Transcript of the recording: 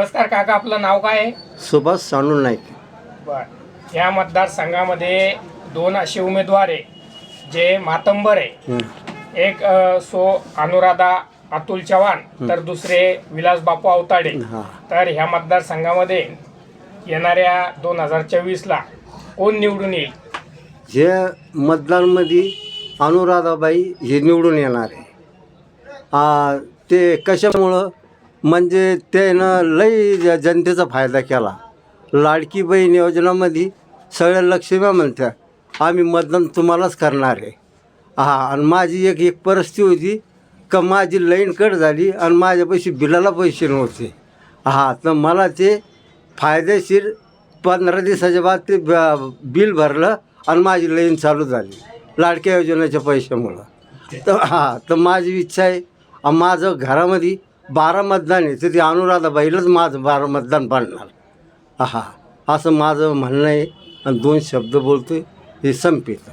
नमस्कार काका आपलं नाव काय? आहे सुभाष सानू नाईक. बर. या मतदारसंघामध्ये दोन असे उमेदवार आहे जे मातंबर आहे. एक अ, सो अनुराधा अतुल चव्हाण तर दुसरे विलास बापू अवताडे हा. तर ह्या मतदारसंघामध्ये येणाऱ्या दोन हजार चोवीसला कोण निवडून येईल? जे मतदानमध्ये अनुराधाबाई हे निवडून येणार आहे. आ, ते कशामुळं? म्हणजे त्यानं लई ज- जनतेचा फायदा केला. लाडकी बहीण योजनामध्ये सगळ्या लक्ष्म्या म्हणत्या आम्ही मतदान तुम्हालाच करणार आहे. हा आणि माझी एक एक परिस्थिती होती का माझी लाईन कट झाली आणि माझ्यापाशी बिलाला पैसे नव्हते. हा तर मला ते फायदेशीर पंधरा दिवसाच्या बाद ते ब- बिल भरलं आणि माझी लाईन चालू झाली लाडक्या योजनेच्या पैशामुळं. तर हां तर माझी इच्छा आहे माझं घरामध्ये बारा मतदान आहे. तिथे अनुराधाबाईलाच माझं बारा मतदान पाडणार. हा असं माझं म्हणणं आहे आणि दोन शब्द बोलतो हे संपित